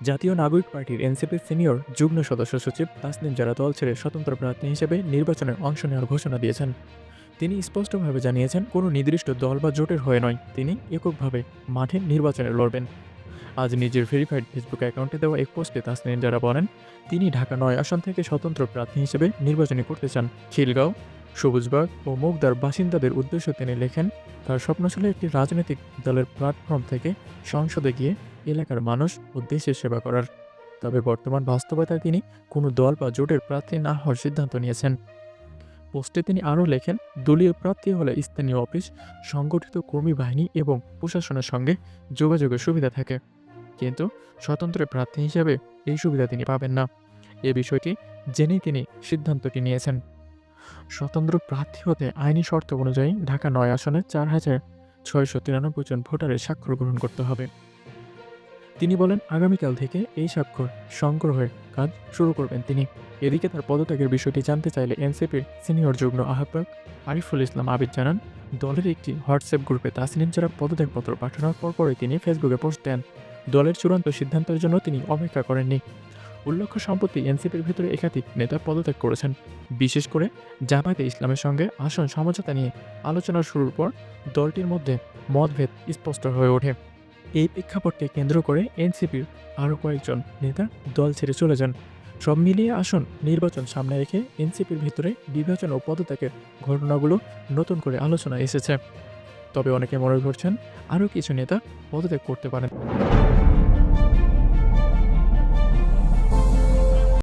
জাতীয় নাগরিক পার্টির এনসিপির সিনিয়র যুগ্ম সদস্য সচিব তাসনিম যারা দল ছেড়ে স্বতন্ত্র প্রার্থী হিসেবে নির্বাচনে অংশ নেওয়ার ঘোষণা দিয়েছেন। তিনি স্পষ্টভাবে জানিয়েছেন, কোনো নির্দিষ্ট দল বা জোটের হয়ে নয়। তিনি এককভাবে মাঠে নির্বাচনে লড়বেন। আজ নিজের ভেরিফাইড ফেসবুক অ্যাকাউন্টে দেওয়া এক পোস্টে তাসনিম যারা বলেন, তিনি ঢাকা নয় আসন থেকে স্বতন্ত্র প্রার্থী হিসেবে নির্বাচনী করতে চান। খিলগাঁও, সবুজবাগ ও মুগদার বাসিন্দাদের উদ্দেশ্যে তিনি লেখেন, তার স্বপ্ন ছিল একটি রাজনৈতিক দলের প্ল্যাটফর্ম থেকে সংসদে গিয়ে এলাকার মানুষ ও দেশের সেবা করার। তবে বর্তমান বাস্তবতায় তিনি কোনো দল বা জোটের প্রার্থী না হওয়ার সিদ্ধান্ত নিয়েছেন। পোস্টে তিনি আরও লেখেন, দলীয় প্রার্থী হলে স্থানীয় অফিস, সংগঠিত কর্মী বাহিনী এবং প্রশাসনের সঙ্গে যোগাযোগের সুবিধা থাকে। কিন্তু স্বতন্ত্র প্রার্থী হিসেবে এই সুবিধা তিনি পাবেন না। এ বিষয়টি জেনেই তিনি সিদ্ধান্তটি নিয়েছেন। স্বতন্ত্র প্রার্থী হতে আইনি শর্ত অনুযায়ী ঢাকা নয় আসনে চার হাজার ছয়শো তিরানব্বই জন ভোটারের স্বাক্ষর গ্রহণ করতে হবে। তিনি বলেন, আগামীকাল থেকে এই স্বাক্ষর সংগ্রহের কাজ শুরু করবেন তিনি। এদিকে তার পদত্যাগের বিষয়টি জানতে চাইলে এনসিপির সিনিয়র যুগ্ম আহ্বায়ক আরিফুল ইসলাম আবিদ জানান, দলের একটি হোয়াটসঅ্যাপ গ্রুপে তাসনিম যারা পদত্যাগপত্র পাঠানোর পরপরই তিনি ফেসবুকে পোস্ট দেন। দলের চূড়ান্ত সিদ্ধান্তের জন্য তিনি অপেক্ষা করেননি। উল্লেখ্য, সম্প্রতি এনসিপির ভিতরে একাধিক নেতা পদত্যাগ করেছেন। বিশেষ করে জামায়াতে ইসলামের সঙ্গে আসন সমঝোতা নিয়ে আলোচনা শুরুর পর দলটির মধ্যে মতভেদ স্পষ্ট হয়ে ওঠে। এই প্রেক্ষাপটকে কেন্দ্র করে এনসিপির আরও কয়েকজন নেতা দল ছেড়ে চলে যান। সব মিলিয়ে আসন, নির্বাচন সামনে রেখে এনসিপির ভিতরে বিভাজন ও পদত্যাগের ঘটনাগুলো নতুন করে আলোচনা এসেছে। তবে অনেকে মনে করছেন, আরও কিছু নেতা পদত্যাগ করতে পারেন।